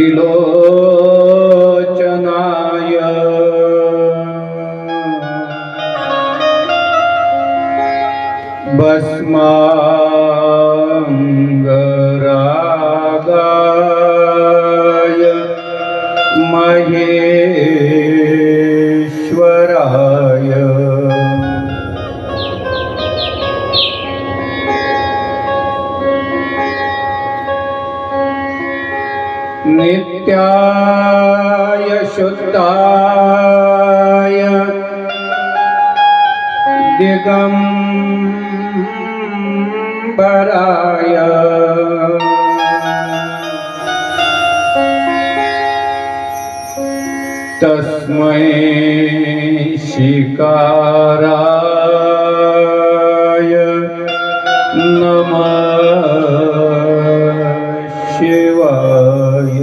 হইল तस्मै शिकाराय नमः शिवाय।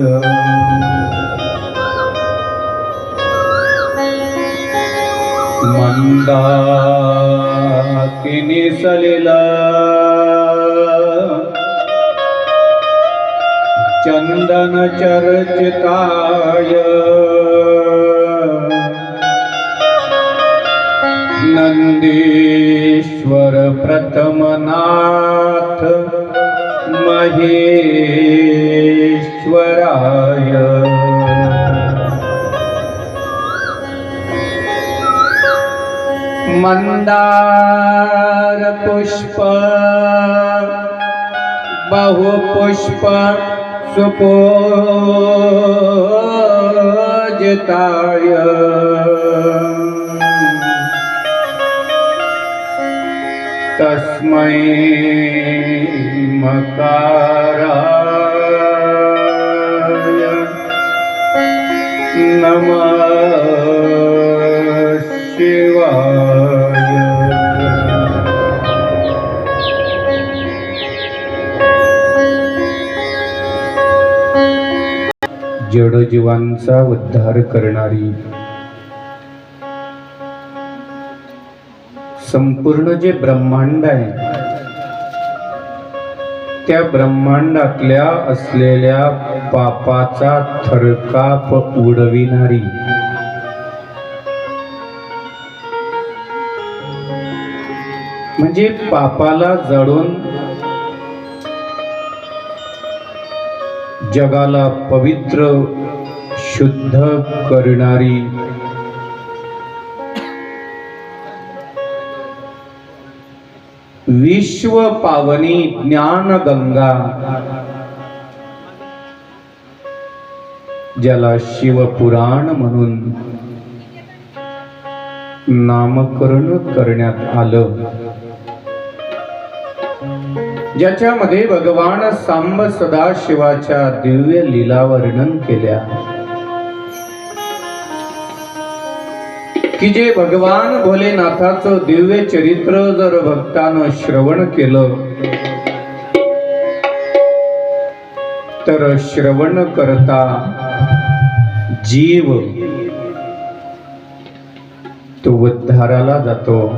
मंदाकिनी सलिला। चंदन चर्चिताय। नंदीश्वर प्रथमनाथ महेश्वराय। मंदार पुष्प बहुपुष्प सुपोजताय। तस्मै मकाराय नमः शिवाय। जडजीवांचा उद्धार करणारी संपूर्ण जे ब्रह्मांड आहे त्या ब्रह्मांडातल्या असलेल्या पापाचा थरकाप उडविणारी. म्हणजे पापाला जडून जगाला पवित्र शुद्ध करणारी विश्व पावनी ज्ञान गंगा ज्याला शिवपुराण म्हणून नामकरण करण्यात आलं. ज्याच्यामध्ये भगवान सांब सदाशिवाच्या दिव्य लीला वर्णन केल्या. की जे भगवान भोलेनाथाचं दिव्य चरित्र जर भक्तानं श्रवण केलं तर श्रवण करता जीव. तो उद्धाराला जातो.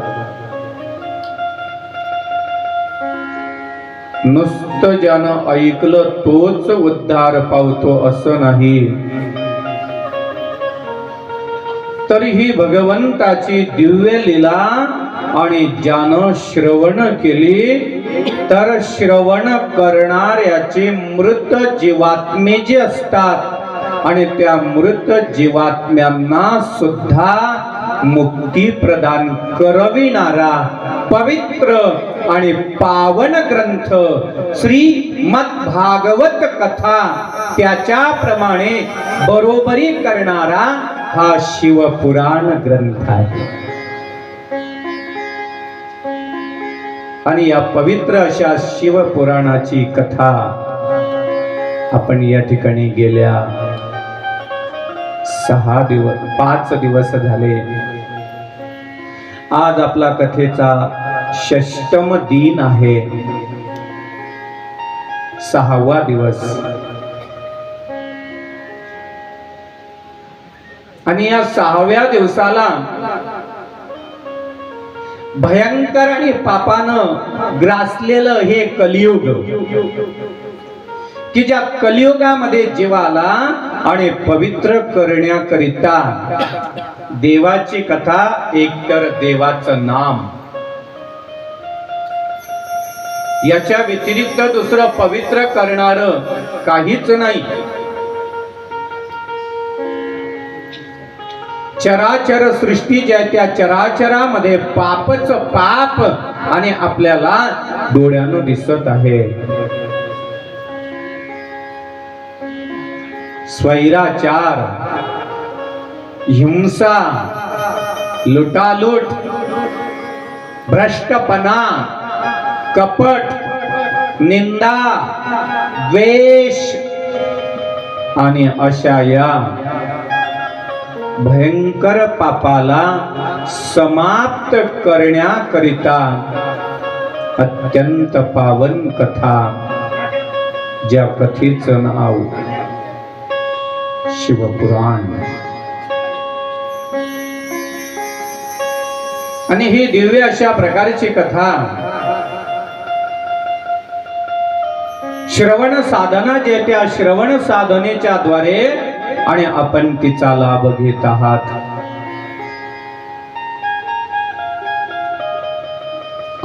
नुसतं ज्यानं ऐकलं तोच उद्धार पावतो असं नाही. तरीही ही भगवंताची दिव्य लीला आणि ज्यानं श्रवण केली तर श्रवण करणाऱ्याचे मृत जीवात्मे जे असतात आणि त्या मृत जीवात्म्यांना सुद्धा मुक्ती प्रदान करविणारा पवित्र आणि पावन ग्रंथ श्री भागवत कथा त्याच्याप्रमाणे बरोबरी करणारा हा शिवपुराण ग्रंथ आहे. आणि या पवित्र अशा शिवपुराणाची कथा आपण या ठिकाणी गेल्या सहा दिवस पाच दिवस झाले. आज आपला कथेचा षष्टम दिन आहे. सहावा दिवस. आणि या सहाव्या दिवसाला भयंकर आणि पापानं ग्रासलेलं हे कलियुग. की ज्या कलियुगामध्ये जीवाला आणि पवित्र करण्याकरिता देवाची कथा एकतर देवाचं नाम. याच्या व्यतिरिक्त दुसरं पवित्र करणार काहीच नाही. चराचर सृष्टी ज्या त्या चराचरामध्ये पापच पाप आणि आपल्याला डोळ्यानं दिसत आहे. स्वैराचार हिंसा लुटालूट भ्रष्टपणा कपट निंदा द्वेष आणि अशा या भयंकर पापाला समाप्त करण्याकरिता अत्यंत पावन कथा ज्या कथेचं नाव शिवपुराण. आणि ही दिव्य अशा प्रकारची कथा श्रवण साधना जे त्या श्रवण साधनेच्या द्वारे आणि आपण तिचा लाभ घेत आहात.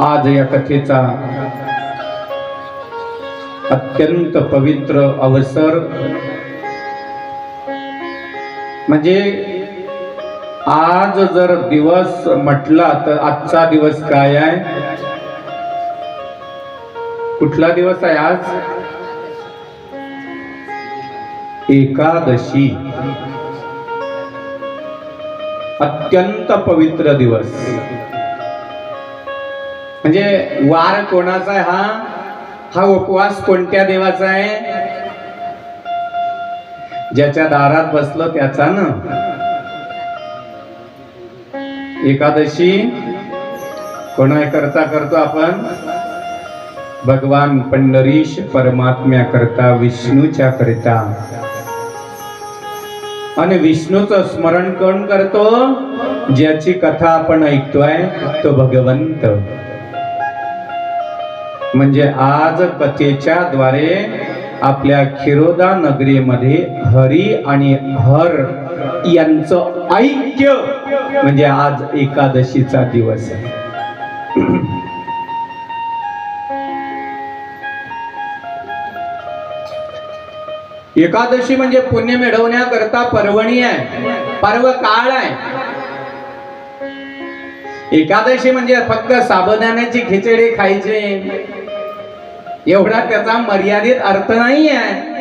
आज या कथेचा अत्यंत पवित्र अवसर. म्हणजे आज जर दिवस म्हटला तर आजचा दिवस काय आहे? कुठला दिवस आहे आज? एकादशी. अत्यंत पवित्र दिवस. म्हणजे वार कोणाचा आहे हा? हा उपवास कोणत्या देवाचा आहे? ज्याच्या दारात बसलो त्याचा ना? एकादशी. कोणा करता करतो आपण? भगवान पंढरीश परमात्म्या करता विष्णूच्या करता आणि विष्णूचं स्मरण कोण करतो? ज्याची कथा आपण ऐकतोय तो भगवंत. म्हणजे आज कथेच्या द्वारे आपल्या खिरोदा नगरीमध्ये हरी आणि हर यांचं ऐक्य. म्हणजे आज एकादशीचा दिवस आहे. एकादशी म्हणजे पुण्य मिळवण्याकरता पर्वणी आहे. पर्व काळ आहे. एकादशी म्हणजे फक्त साबुदाण्याची खिचडी खायची. एवढा त्याचा मर्यादित अर्थ नाही आहे.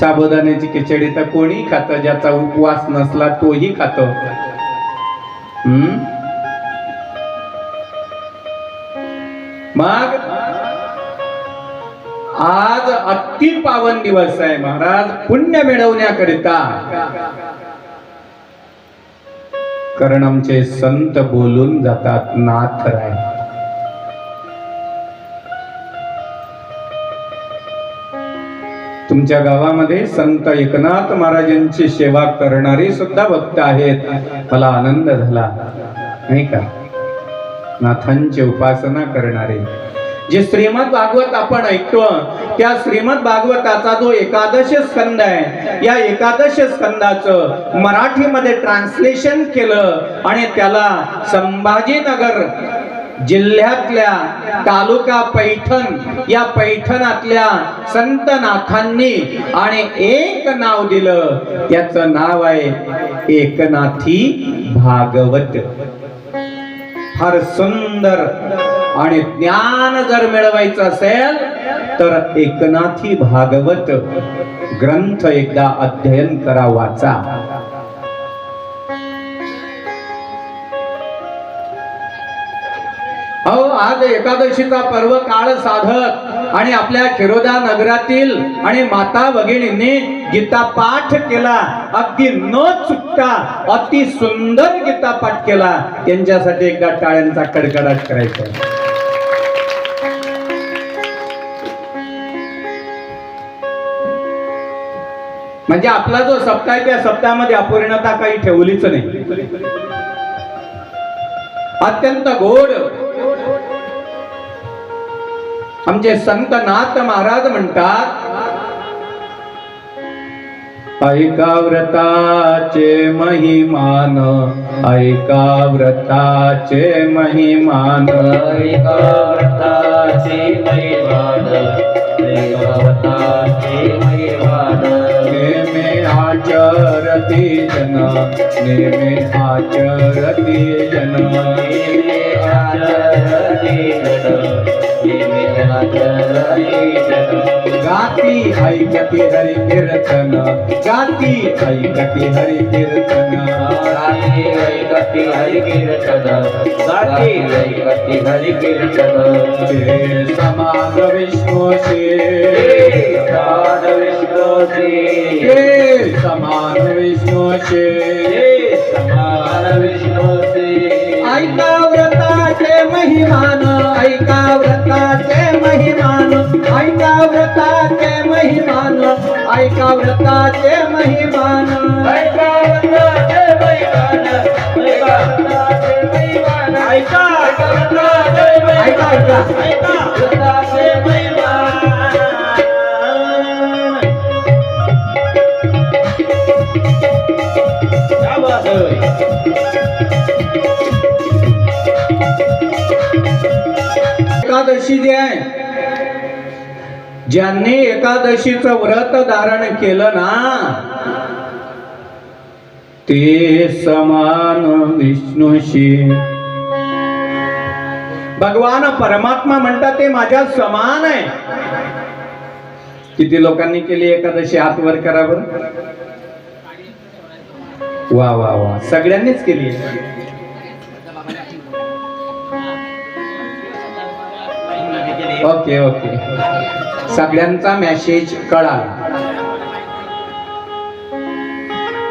साबुदाण्याची खिचडी तर कोणी खात? ज्याचा उपवास नसला तोही खात. हम्म? मग? आज अति पावन दिवस आहे महाराज. पुण्य मिळवण्याकरिता. कारण आमचे संत बोलून जातात नाथ राय. तुमच्या गावामध्ये संत एकनाथ महाराजांची सेवा करणारी सुद्धा भक्त आहेत. मला आनंद झाला. नाही का? नाथांची उपासना करणारे. जे श्रीमद भागवत आपण ऐकतो त्या श्रीमद भागवताचा जो एकादश स्कंद आहे या एकादश स्कंदाचं मराठीमध्ये ट्रान्सलेशन केलं आणि त्याला संभाजीनगर जिल्ह्यातल्या तालुका पैठण या पैठणातल्या संतनाथांनी आणि एक नाव दिलं. त्याचं नाव आहे एकनाथी भागवत. फार सुंदर. आणि ज्ञान जर मिळवायचं असेल तर एकनाथी भागवत ग्रंथ एकदा अध्ययन करा वाचा. अहो आज एकादशीचा पर्व काळ साधत आणि आपल्या खिरोदा नगरातील आणि माता भगिनींनी गीता पाठ केला अगदी न चुकता अति सुंदर गीता पाठ केला. त्यांच्यासाठी एकदा टाळ्यांचा कडकडाट करायचा म्हणजे आपला जो सप्ताह आहे त्या सप्ताहामध्ये अपूर्णता काही ठेवलीच नाही. अत्यंत गोड. आमचे संत नाथ महाराज म्हणतात ऐका व्रताचे महिमान ऐका व्रताचे महिमान. ऐका व्रताचे महिमान ऐका व्रताचे महिमान. आचरती जन नेमे आचरते जन नेमे आचरते जन गाती ऐकती हरि कीर्तन गाती ऐकती हरि कीर्तन। गाते ऐकते हरि कीर्तन गाते ऐकते हरि कीर्तन। समान विष्णूचे समान विष्णूचे ते समान विष्णूचे समान महिमान ऐका व्रताचे महिमान ऐका व्रताचे महिमान ऐका व्रताचे महिमान ऐका वंदाचे मैवान ऐका वंदाचे मैवान ऐका वंदाचे ऐका ऐका ऐका वंदाचे मैवान क्या एकादशी जी आहे ज्यांनी एकादशीचं व्रत धारण केलं ना ते समान विष्णूशी. भगवान परमात्मा म्हणतात ते माझ्या समान आहे. किती लोकांनी केली एकादशी? हात वर वा वा वा. सगळ्यांनीच केली ओके ओके. सगळ्यांचा मेसेज कळाला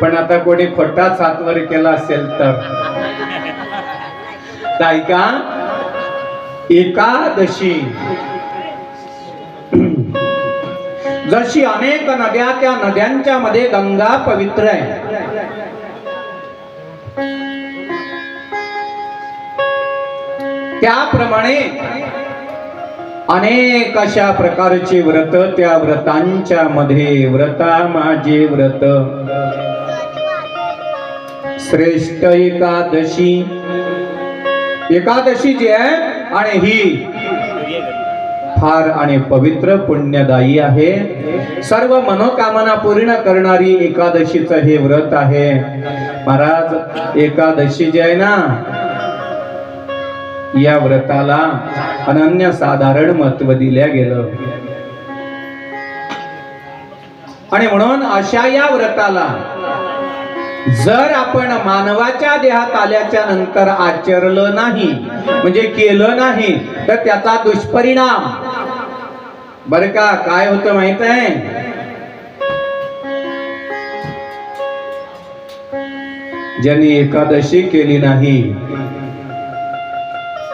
पण आता कोणी खोटाच हातवर केला असेल तर? तर ऐका एकादशी. जशी अनेक नद्या त्या नद्यांच्या मध्ये गंगा पवित्र आहे. त्याप्रमाणे अनेक अशा प्रकारचे व्रत त्या व्रतांच्या मध्ये. व्रता माझे व्रत. श्रेष्ठ एकादशी. एकादशी जी आहे आणि ही फार आणि पवित्र पुण्यदायी आहे. सर्व मनोकामना पूर्ण करणारी एकादशीचं हे व्रत आहे. महाराज एकादशी जी आहे ना या व्रताला अनन्य साधारण महत्त्व दिल्या गेलं. आणि म्हणून अशा या व्रताला जर आपण मानवाच्या देहात आल्याच्यानंतर आचरलं नाही म्हणजे केलं नाही तर त्याचा दुष्परिणाम. बर का काय होतं माहीत आहे? ज्यांनी एकादशी केली नाही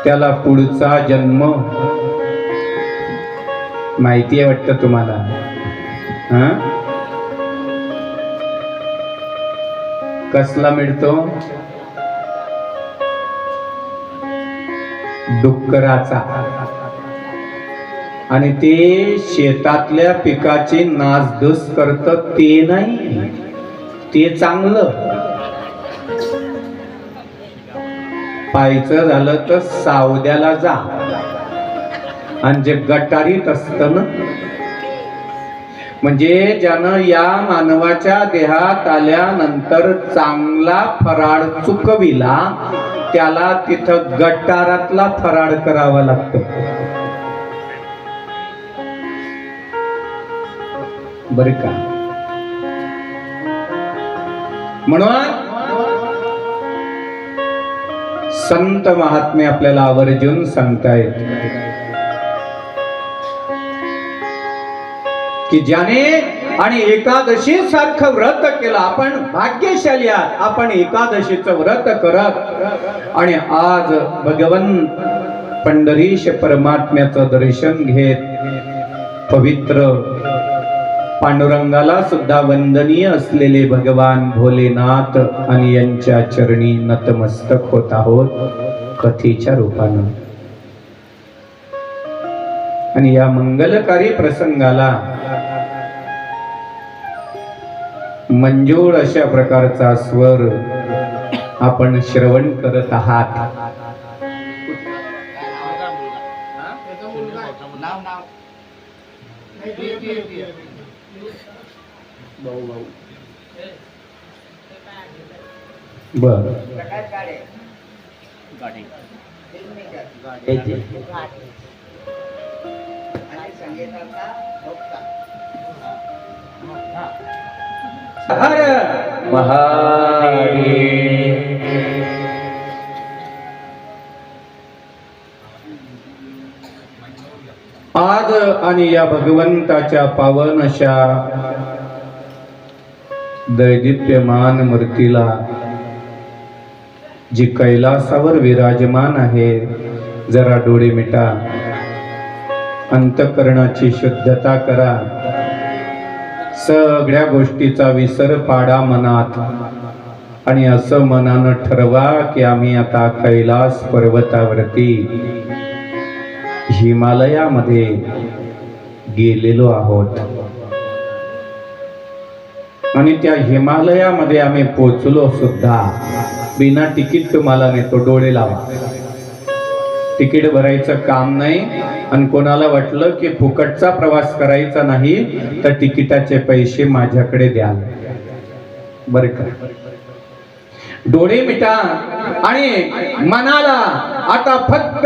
त्याला पुढचा जन्म माहिती आहे वाटतं तुम्हाला? हा? कसला मिळतो? डुक्कराचा. आणि ते शेतातल्या पिकाची नासधूस करत ते नाही. ते चांगलं. पाहायचं झालं तर सावद्याला जा. आणि जे गटारीत असत ना म्हणजे ज्यानं या मानवाच्या देहात आल्यानंतर चांगला फराळ चुकविला त्याला तिथं गटारातला फराळ करावा लागतो. बर का? म्हणून संत महात्मे आपल्याला आवर्जून सांगतायत. की ज्याने आणि एकादशी सारखं व्रत केलं आपण भाग्यशाली आहात. आपण एकादशीचं व्रत करत. आणि आज भगवन पंढरीश परमात्म्याचं दर्शन घेत पवित्र पांडुरंगाला सुद्धा वंदनीय असलेले भगवान भोलेनाथ आणि यांच्या चरणी नतमस्तक होत आहोत कथेच्या रूपानं. आणि या मंगलकारी प्रसंगाला मंजूळ अशा प्रकारचा स्वर आपण श्रवण करत आहात. बर. हर आज आणि या भगवंताच्या पावन अशा दैदिप्यमान मूर्तीला जी कैलासावर विराजमान आहे जरा डोळे मिटा. अंतकरणाची शुद्धता करा. सगळ्या गोष्टीचा विसर पाडा मनात. आणि असं मनानं ठरवा की आम्ही आता कैलास पर्वतावरती हिमालयामध्ये गेलेलो आहोत. आणि त्या हिमालयामध्ये आम्ही पोचलो सुद्धा. बिना तिकीट तुम्हाला नेतो डोळे लावा. तिकीट भरायचं काम नाही आणि कोणाला वाटलं की फुकटचा प्रवास करायचा नाही तर तिकिटाचे पैसे माझ्याकडे द्याल बर का? डोळे मिटा आणि मनाला आता फक्त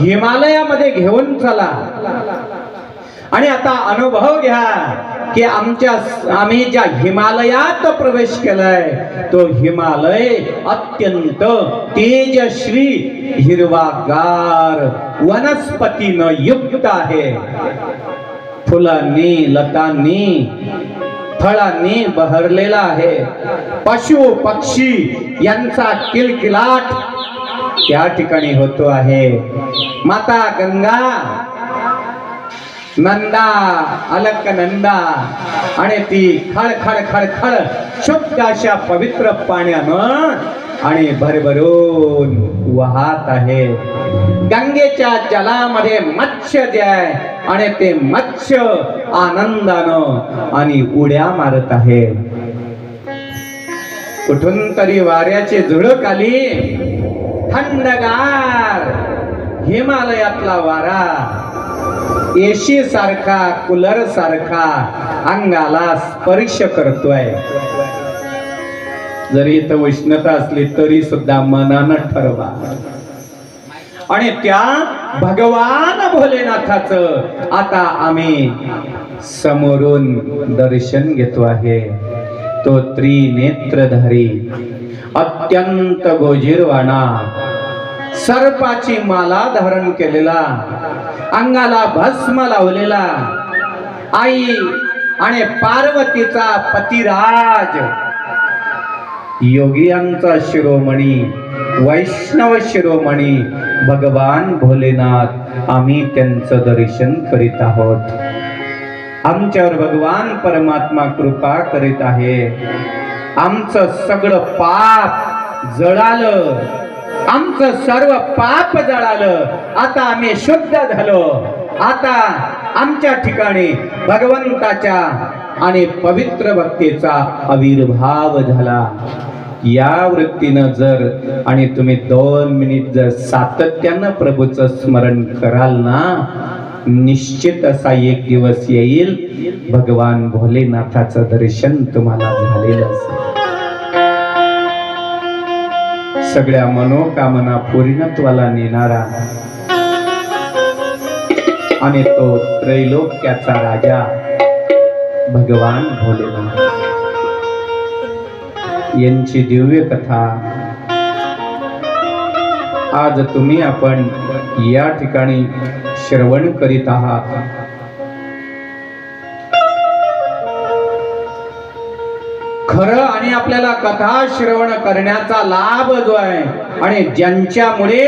हिमालयामध्ये घेऊन चला. आणि आता अनुभव घ्या. की आमच्या आम्ही ज्या हिमालयात प्रवेश केलाय तो हिमालय अत्यंत तेजश्री हिरवागार वनस्पतीनं युक्त आहे. फुलांनी लतांनी फळांनी बहरलेला आहे. पशु पक्षी यांचा किलकिलाट त्या ठिकाणी होतो आहे. माता गंगा नंदा अलक नंदा. आणि ती खळ खळ खळ खळ शुद्ध अशा पवित्र पाण्यानं आणि भरभरून वाहत आहे. गंगेच्या जलामध्ये मत्स्य जे आहे आणि ते मत्स्य आनंदानं आणि उड्या मारत आहे. कुठून तरी वाऱ्याची झुळक आली. थंडगार हिमालयातला वारा. एशी सारखा कुलर सारखा अंगाला स्पर्श करतोय. जरी इथं उष्णता असली तरी सुद्धा मनानं ठरवा. आणि त्या भगवान भोलेनाथाचं आता आम्ही समोरून दर्शन घेतो आहे. तो त्रिनेत्रधारी अत्यंत गोजीरवाणा सर्पाची माला धारण केलेला अंगाला भस्म लावलेला. आई आणि पार्वतीचा पतिराज. योगियांचा शिरोमणी वैष्णव शिरोमणी भगवान भोलेनाथ आम्ही त्यांचं दर्शन करीत आहोत. आमच्यावर भगवान परमात्मा कृपा करीत आहे. आमचं सगळं पाप जळालं. आमचं सर्व पाप जळालं. आता आम्ही शुद्ध झालो. आता आमच्या ठिकाणी भगवंताच्या आणि पवित्र भक्तीचा आविर्भाव झाला. या वृत्तीनं जर आणि तुम्ही दोन मिनिट जर सातत्यानं प्रभूचं स्मरण कराल ना निश्चित असा एक दिवस येईल. भगवान भोलेनाथाचं दर्शन तुम्हाला झालेलं असेल. सगळ्या मनोकामना पूर्णत्वाला नेणारा. आणि तो त्रैलोक्याचा राजा भगवान भोलेनाथ. यांची दिव्य कथा. आज तुम्ही आपण या ठिकाणी श्रवण करीत आहात. आणि आपल्याला कथा श्रवण करण्याचा लाभ जो आहे आणि ज्यांच्यामुळे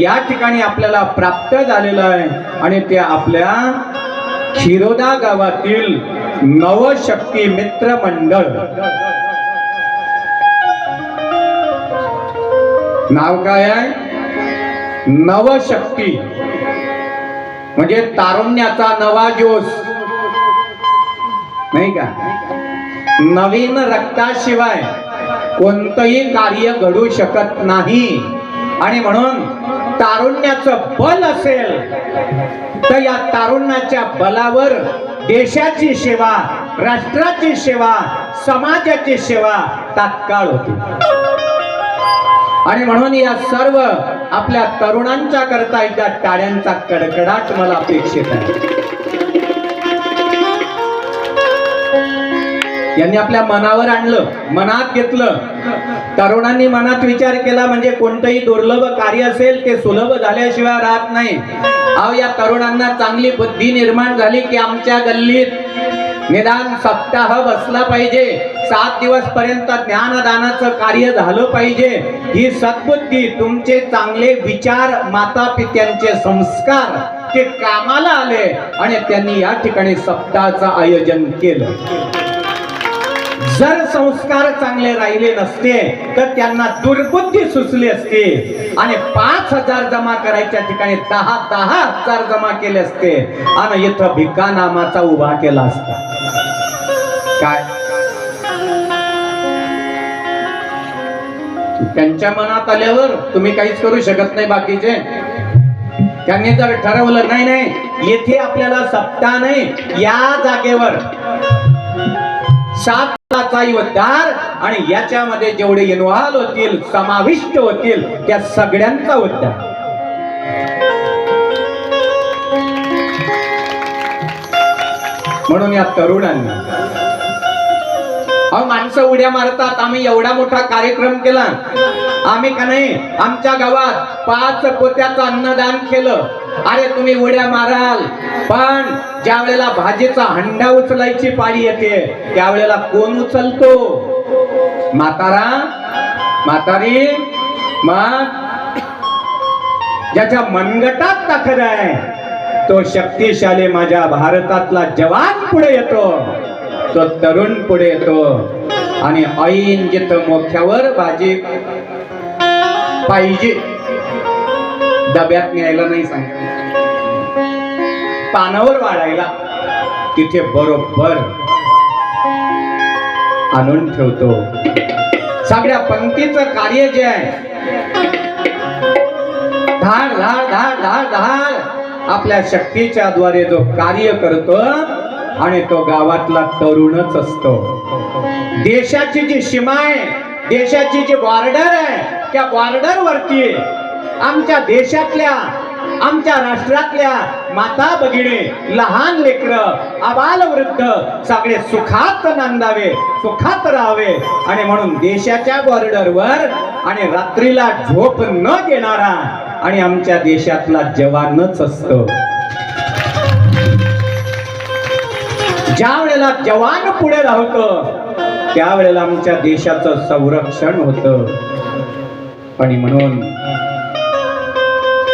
या ठिकाणी आपल्याला प्राप्त झालेलं आहे आणि ते आपल्या खिरोदा गावातील नवशक्ती मित्र मंडळ. नाव काय आहे? नवशक्ती. म्हणजे तारुण्याचा नवा जोश. नाही का? नवीन रक्ताशिवाय कोणतंही कार्य घडू शकत नाही. आणि म्हणून तारुण्याचं बल असेल तर या तारुण्याच्या बलावर देशाची सेवा राष्ट्राची सेवा समाजाची सेवा तात्काळ होती. आणि म्हणून या सर्व आपल्या तरुणांच्या करता एकदा टाळ्यांचा कडकडाट मला अपेक्षित आहे. यांनी आपल्या मनावर आणलं मनात घेतलं. तरुणांनी मनात विचार केला म्हणजे कोणतंही दुर्लभ कार्य असेल ते सुलभ झाल्याशिवाय राहत नाही. अहो या तरुणांना चांगली बुद्धी निर्माण झाली की आमच्या गल्लीत निदान सप्ताह बसला पाहिजे. सात दिवस पर्यंत ज्ञानदानाचं कार्य झालं पाहिजे. ही सद्बुद्धी तुमचे चांगले विचार माता पित्यांचे संस्कार ते कामाला आले आणि त्यांनी या ठिकाणी सप्ताहाचं आयोजन केलं. जर संस्कार चांगले राहिले नसते तर त्यांना दुर्बुद्धी सुचली असते. आणि पाच हजार जमा करायच्या ठिकाणी दहा दहा हजार जमा केले असते. आणि इथं भिका नामाचा उभा केला असता. काय? त्यांच्या मनात आल्यावर तुम्ही काहीच करू शकत नाही बाकीचे. त्यांनी जर ठरवलं नाही नाही येथे आपल्याला सप्ताह नाही या जागेवर. सात उद्धार आणि याच्यामध्ये जेवढे इन्व्हॉल्व होतील समाविष्ट होतील त्या सगळ्यांचा उद्धार. म्हणून या तरुणांना अहो माणसं उड्या मारतात आम्ही एवढा मोठा कार्यक्रम केला. आम्ही का नाही आमच्या गावात पाच पोत्याचं अन्नदान केलं. अरे तुम्ही उड्या माराल. पण ज्या वेळेला भाजीचा हंडा उचलायची पाळी येते त्यावेळेला कोण उचलतो? म्हातारा म्हातारी मग ज्याच्या मनगटात ताकद आहे तो शक्तिशाली माझ्या भारतातला जवान पुढे येतो. तो तरुण पुढे येतो. आणि ऐन जिथं मोठ्यावर भाजी पाहिजे डब्यात न्यायला नाही सांगितलं. पानावर वाढायला तिथे बरोबर आणून ठेवतो. सगळ्या पंक्तीचं कार्य जे आहे धाड धाड धाड धाड धाड आपल्या शक्तीच्या द्वारे जो कार्य करतो आणि तो गावातला तरुणच असतो. देशाची जी सीमा आहे देशाची जी बॉर्डर आहे त्या बॉर्डर वरती आमच्या देशातल्या आमच्या राष्ट्रातल्या माता भगिनी लहान लेकर अबाल वृद्ध सगळे सुखात नांदावे सुखात राहावे. आणि म्हणून देशाच्या बॉर्डरवर आणि रात्रीला झोप न देणारा आणि आमच्या देशातला जवानच असतो. ज्या वेळेला जवान पुढे राहतो त्यावेळेला आमच्या देशाचं संरक्षण होतं. आणि म्हणून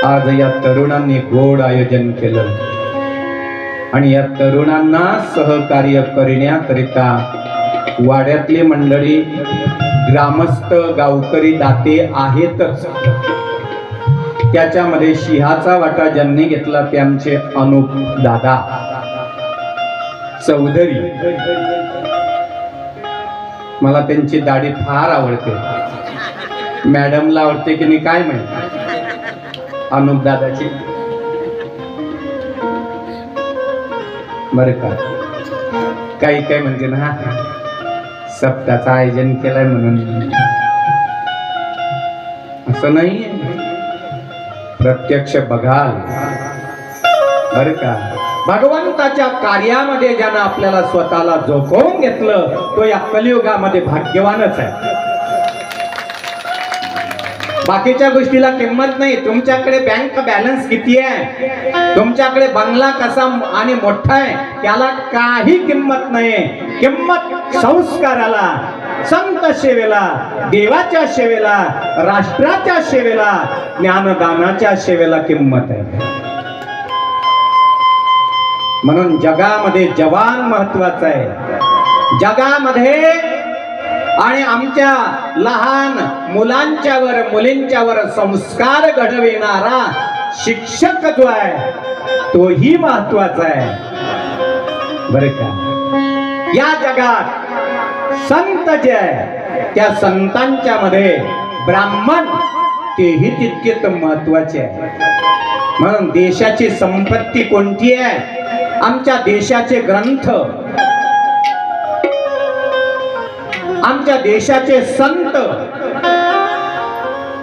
आज या तरुणांनी गोड आयोजन केलं. आणि या तरुणांना सहकार्य करण्याकरिता वाड्यातली मंडळी ग्रामस्थ गावकरी दाते आहेतच. त्याच्यामध्ये सिंहाचा वाटा ज्यांनी घेतला त्यांचे अनुप दादा. चौधरी. मला त्यांची दाढी फार आवडते. मॅडमला आवडते की नाही काय माहिती? दादाची. बरं का. काही काय म्हणते ना सप्ताचं आयोजन केलंय म्हणून. असं नाही प्रत्यक्ष बघाल बर का. भगवंताच्या कार्यामध्ये ज्यानं आपल्याला स्वतःला जोखवून घेतलं तो या कलियुगामध्ये भाग्यवानच आहे. बाकीच्या गोष्टीला किंमत नाही. तुमच्याकडे बँक बॅलन्स किती आहे? तुमच्याकडे बंगला कसा आणि मोठा आहे त्याला काही किंमत नाही. किंमत संस्काराला संत सेवेला देवाच्या सेवेला राष्ट्राच्या सेवेला ज्ञानदानाच्या सेवेला किंमत आहे. म्हणून जगामध्ये जवान महत्त्वाचा आहे. जगामध्ये आणि आमच्या लहान मुलांच्यावर मुलींच्यावर संस्कार घडविणारा शिक्षक जो आहे तोही महत्त्वाचा आहे. बर का? या जगात संत जे आहे त्या संतांच्या मध्ये ब्राह्मण तेही तितकेच महत्त्वाचे आहे. म्हणून देशाची संपत्ती कोणती आहे? आमच्या देशाचे ग्रंथ आमच्या देशाचे संत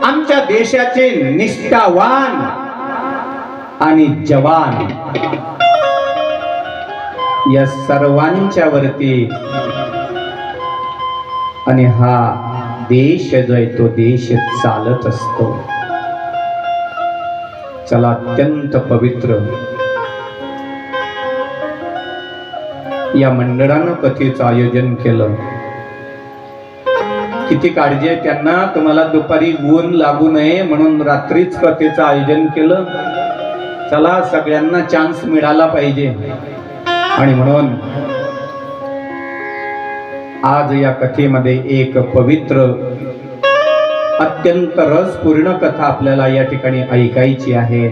आमच्या देशाचे निष्ठावान आणि जवान. या सर्वांच्या वरती आणि हा देश जो आहे तो देश चालत असतो. चला अत्यंत पवित्र. या मंडळानं कथेचं आयोजन केलं. किती काळजी आहे. त्यांना तुम्हाला दुपारी ऊन लागू नये म्हणून रात्रीच कथेचं आयोजन केलं. चला सगळ्यांना चान्स मिळाला पाहिजे. आणि म्हणून आज या कथेमध्ये एक पवित्र अत्यंत रसपूर्ण कथा आपल्याला या ठिकाणी ऐकायची आहे.